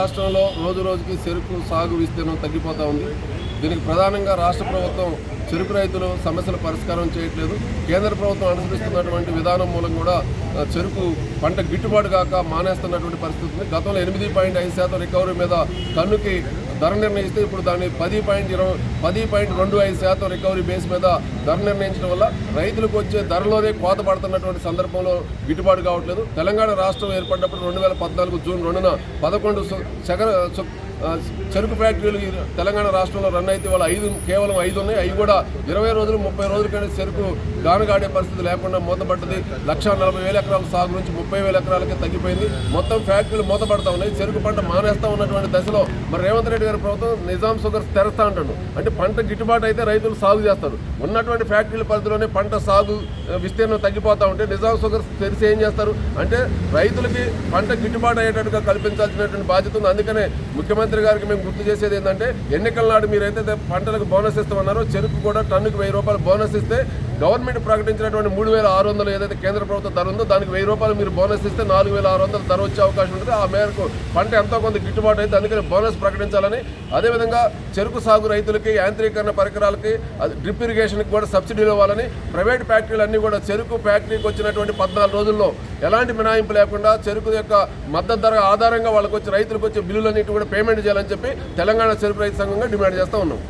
రాష్ట్రంలో రోజు రోజుకి చెరుకు సాగు విస్తీర్ణం తగ్గిపోతూ ఉంది. దీనికి ప్రధానంగా రాష్ట్ర ప్రభుత్వం చెరుకు రైతులు సమస్యల పరిష్కారం చేయట్లేదు. కేంద్ర ప్రభుత్వం అనుసరిస్తున్నటువంటి విధానం మూలం కూడా చెరుకు పంట గిట్టుబాటు కాక మానేస్తున్నటువంటి పరిస్థితి ఉంది. గతంలో ఎనిమిది పాయింట్ ఐదు శాతం రికవరీ మీద టన్నుకి ధర నిర్ణయిస్తే ఇప్పుడు దాన్ని పది పాయింట్ ఇరవై పది పాయింట్ రెండు ఐదు శాతం రికవరీ బేస్ మీద ధర నిర్ణయించడం వల్ల రైతులకు వచ్చే ధరలోనే కోత పడుతున్నటువంటి సందర్భంలో గిట్టుబాటు కావట్లేదు. తెలంగాణ రాష్ట్రం ఏర్పడినప్పుడు రెండు వేల పద్నాలుగు జూన్ రెండున పదకొండు సు- సగర చెరుకు ఫ్యాక్టరీలు తెలంగాణ రాష్ట్రంలో రన్ అయితే వాళ్ళ ఐదు కేవలం ఐదు ఉన్నాయి. అవి కూడా ఇరవై రోజులు ముప్పై రోజుల కంటే చెరుకు గానుగాడే పరిస్థితి లేకుండా మూతపడ్డది. లక్ష నలభై వేల ఎకరాల సాగు నుంచి ముప్పై వేల ఎకరాలకే తగ్గిపోయింది. మొత్తం ఫ్యాక్టరీలు మూతపడతా ఉన్నాయి. చెరుకు పంట మానేస్తా ఉన్నటువంటి దశలో మరి రేవంత్ రెడ్డి గారి ప్రభుత్వం నిజాం షుగర్స్ తెరస్తా అంటాడు. అంటే పంట గిట్టుబాటు అయితే రైతులు సాగు చేస్తారు. ఉన్నటువంటి ఫ్యాక్టరీల పరిధిలోనే పంట సాగు విస్తీర్ణం తగ్గిపోతూ ఉంటే నిజాం షుగర్స్ తెరిచి ఏం చేస్తారు? అంటే రైతులకి పంట గిట్టుబాటు అయ్యేటట్టుగా కల్పించాల్సినటువంటి బాధ్యత ఉంది. అందుకనే ముఖ్యమంత్రి గారికి మేము గుర్తు చేసేది ఏంటంటే ఎన్నికల నాడు మీరైతే పంటలకు బోనస్ ఇస్తామన్నారో చెరుకు కూడా టన్నుకు వెయ్యి రూపాయలు బోనస్ ఇస్తే గవర్నమెంట్ ప్రకటించినటువంటి మూడు వేల ఆరు వందలు ఏదైతే కేంద్ర ప్రభుత్వం ధర ఉందో దానికి వెయ్యి రూపాయలు మీరు బోనస్ ఇస్తే నాలుగు వేల ఆరు వందలు ధర వచ్చే అవకాశం ఉంటుంది. ఆ మేరకు పంట ఎంతో కొంత గిట్టుబాటు అయితే అందుకని బోనస్ ప్రకటించాలని అదేవిధంగా చెరుకు సాగు రైతులకి యాంత్రీకరణ పరికరాలకి అది డ్రిప్ ఇరిగేషన్కి కూడా సబ్సిడీలు ఇవ్వాలని ప్రైవేట్ ఫ్యాక్టరీలు అన్నీ కూడా చెరుకు ఫ్యాక్టరీకి వచ్చినటువంటి పద్నాలుగు రోజుల్లో ఎలాంటి మినహాయింపు లేకుండా చెరుకు యొక్క మద్దతు ధర ఆధారంగా వాళ్ళకి వచ్చి రైతులకు వచ్చే బిల్లులన్నిటి కూడా పేమెంట్ చేయాలని చెప్పి తెలంగాణ చెరుకు రైతు సంఘంగా డిమాండ్ చేస్తూ ఉన్నాం.